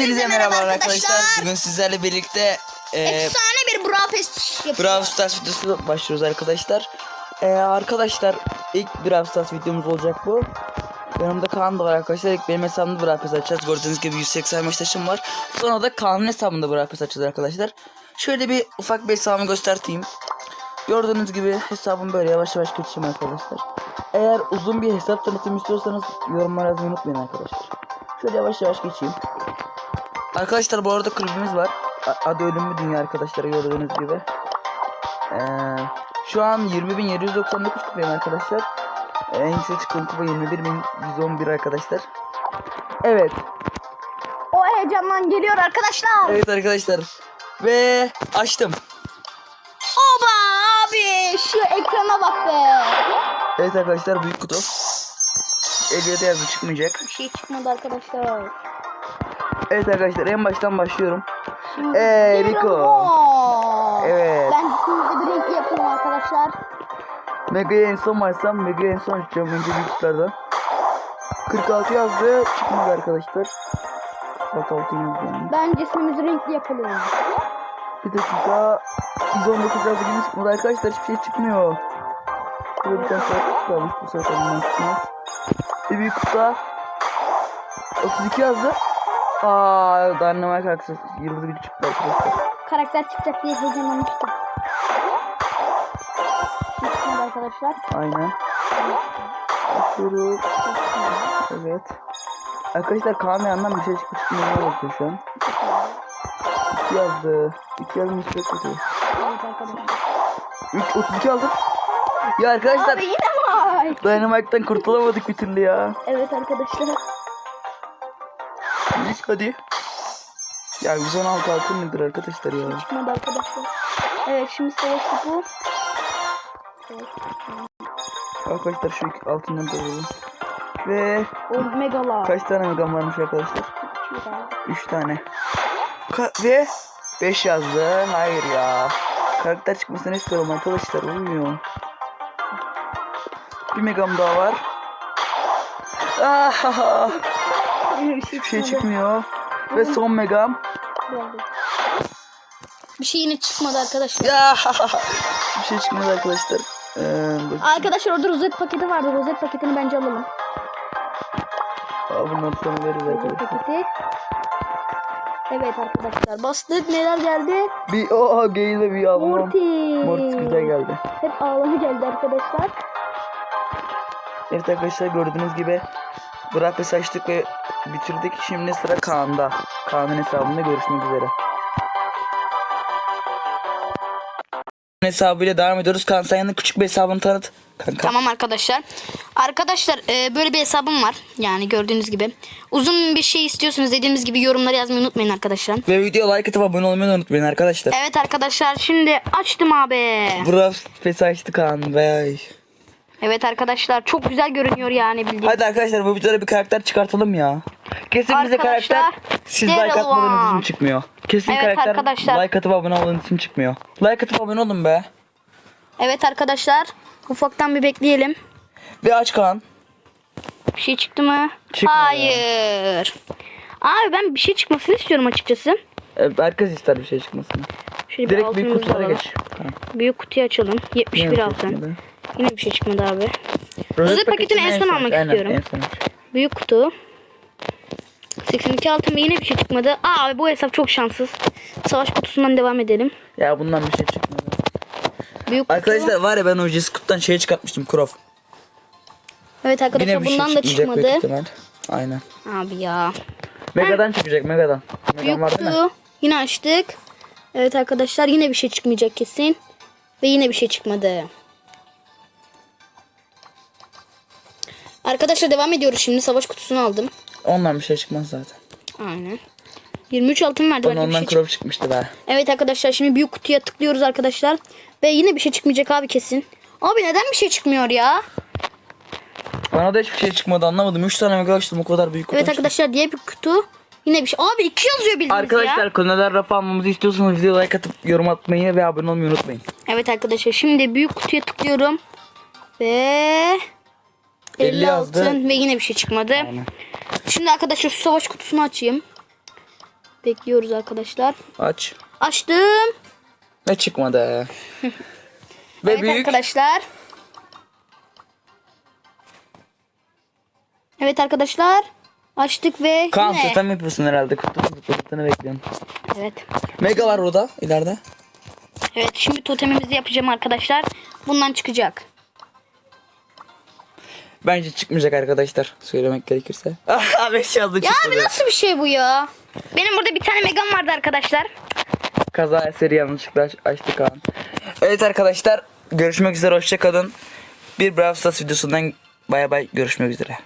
Hepinize merhaba arkadaşlar. Bugün sizlerle birlikte e, Efsane bir Brawl Pass. Brawl Stars videosu başlıyoruz arkadaşlar. E, arkadaşlar ilk Brawl Stars videomuz olacak bu. Yanımda Kaan da var arkadaşlar. İlk benim hesabımda Brawl Pass açacağız. Gördüğünüz gibi 185 taşım var. Sonra da Kaan'ın hesabında Brawl Pass açacağız arkadaşlar. Şöyle bir ufak bir hesabımı göstereyim. Gördüğünüz gibi hesabım böyle yavaş yavaş geçeceğim arkadaşlar. Eğer uzun bir hesap tanıtım istiyorsanız yorumlara yazmayı unutmayın arkadaşlar. Şöyle yavaş yavaş geçeyim. Arkadaşlar bu arada kulübümüz var. Adı Ölümlü Dünya arkadaşlar gördüğünüz gibi. Ee, şu an 20.799 kupayım arkadaşlar. Ee, en yüksek kupa 21.111 arkadaşlar. Evet. O heyecandan geliyor arkadaşlar. Evet arkadaşlar. Ve açtım. Oba abi şu ekrana bak be. Evet arkadaşlar büyük kutu. 57 yazı çıkmayacak. Bir şey çıkmadı arkadaşlar. Evet arkadaşlar en baştan başlıyorum. Şimdi Ee. Rico. Evet. Ben şimdi bir renkli yapıyorum arkadaşlar. Mega'ya en son başlasam Mega'ya en son açacağım önce büyük kutulardan. 46 yazdı çıkmadı arkadaşlar. 46 yazdı. Ben cismimizi renkli yapalım. Bir dakika. 119 yazdı gibi çıkmadı arkadaşlar hiçbir şey çıkmıyor. Burada bir tane saat kalmış bu ondan çıkmaz. Bir büyük kutu. 32 yazdı. Aa, Dynamite Access yıldız gücü çıktı. Karakter çıkacak diye heyecanlanmıştım. Çıkmadı arkadaşlar. Aynen. Açıyoruz. Evet. Arkadaşlar Kaan yandan bir şey çıkmış çıkmıyor bakıyor şu an. 2 yazdı. 2 yazmış çok kötü. Evet arkadaşlar. 3 32 aldım. Ya arkadaşlar Abi yine var. Dynamite'dan kurtulamadık bir türlü ya. Evet arkadaşlar. Hiç hadi. Ya 116 altın nedir arkadaşlar ya? Çıkmadı arkadaşlar. Evet şimdi savaş topu. Evet. Arkadaşlar şu altından da alalım. Ve O megalar. kaç tane megam varmış arkadaşlar? 3 tane. Ka- ve 5 yazdı. Hayır ya. Karakter çıkmasını istiyorum arkadaşlar. Olmuyor. Bir megam daha var. Ah, Bir şey bir şey çıkmadı. çıkmıyor. Ve son megam. Bir şey yine çıkmadı arkadaşlar. Ya bir şey çıkmadı arkadaşlar. Ee, bakayım. Arkadaşlar orada rozet paketi vardı. Rozet paketini bence alalım. Aa, bundan sonra veririz Rozet arkadaşlar. paketi. Evet arkadaşlar bastık. Neler geldi? Bir o geyil bir ablam. Mortis. Mortis güzel geldi. Hep ağlamı geldi arkadaşlar. Evet arkadaşlar gördüğünüz gibi bırak ve saçtık ve bitirdik. Şimdi sıra Kaan'da. Kaan'ın hesabında görüşmek üzere. hesabıyla devam ediyoruz. Kaan sen yanına küçük bir hesabını tanıt. Kanka. Tamam arkadaşlar. Arkadaşlar e, böyle bir hesabım var. Yani gördüğünüz gibi. Uzun bir şey istiyorsanız dediğimiz gibi yorumları yazmayı unutmayın arkadaşlar. Ve video like atıp abone olmayı unutmayın arkadaşlar. Evet arkadaşlar şimdi açtım abi. Brawl Pass açtı Kaan. Vay. Evet arkadaşlar çok güzel görünüyor yani bildiğin. Hadi arkadaşlar bu videoda bir karakter çıkartalım ya. Kesin bize karakter siz like atmadığınız için çıkmıyor. Kesin Evet karakter arkadaşlar. like atıp abone olmadığınız için çıkmıyor. Like atıp abone olun be. Evet arkadaşlar ufaktan bir bekleyelim. Ve aç Kaan. Bir şey çıktı mı? Çıkmadı. Hayır. Abi ben bir şey çıkmasını istiyorum açıkçası. Evet, herkes ister bir şey çıkmasını. Şöyle bir Direkt büyük kutulara alalım. geç. Tamam. Büyük kutuyu açalım. 71 Yine bir şey altın. Yine bir şey çıkmadı abi. Rozet paketini en son almak aynen, istiyorum. en son. Büyük kutu. 82 altın ve yine bir şey çıkmadı. Aa abi bu hesap çok şanssız. Savaş kutusundan devam edelim. Ya bundan bir şey çıkmadı. Büyük kutu. Arkadaşlar var ya ben o Kut'tan şey çıkartmıştım Croft. Evet arkadaşlar Yine şey bundan da çıkmayacak büyük çıkmadı. Aynen. Abi ya. Mega'dan çıkacak Mega'dan. Büyük Mega'dan mi? kutu. Yine açtık. Evet arkadaşlar yine bir şey çıkmayacak kesin. Ve yine bir şey çıkmadı. Arkadaşlar devam ediyoruz şimdi. Savaş kutusunu aldım. Ondan bir şey çıkmaz zaten. Aynen. 23 altın verdi. Bana ondan şey çık- Croft çıkmıştı be. Evet arkadaşlar şimdi büyük kutuya tıklıyoruz arkadaşlar. Ve yine bir şey çıkmayacak abi kesin. Abi neden bir şey çıkmıyor ya? Bana da hiçbir şey çıkmadı anlamadım. 3 tane Mega açtım o kadar büyük kutu Evet açtım. arkadaşlar diye bir kutu. Yine bir şey. Abi iki yazıyor bildiğiniz Arkadaşlar ya. konular raf almamızı istiyorsanız video like atıp yorum atmayı ve abone olmayı unutmayın. Evet arkadaşlar şimdi büyük kutuya tıklıyorum. Ve 50, 50 yazdı. altın ve yine bir şey çıkmadı. Aynen. Şimdi arkadaşlar şu savaş kutusunu açayım. Bekliyoruz arkadaşlar. Aç. Açtım. Ne çıkmadı. Ve evet büyük. arkadaşlar. Evet arkadaşlar. Açtık ve Kaan yine- totem yapıyorsun herhalde. Kutu kutusunu bekliyorum. Evet. Mega var orada ileride. Evet şimdi totemimizi yapacağım arkadaşlar. Bundan çıkacak. Bence çıkmayacak arkadaşlar. Söylemek gerekirse. Ah 5 yazdı Ya çıktı. abi nasıl bir şey bu ya? Benim burada bir tane megam vardı arkadaşlar. Kaza eseri yanlışlıkla aç- açtı Kaan. Evet arkadaşlar. Görüşmek üzere. Hoşçakalın. Bir Brawl Stars videosundan bay bay görüşmek üzere.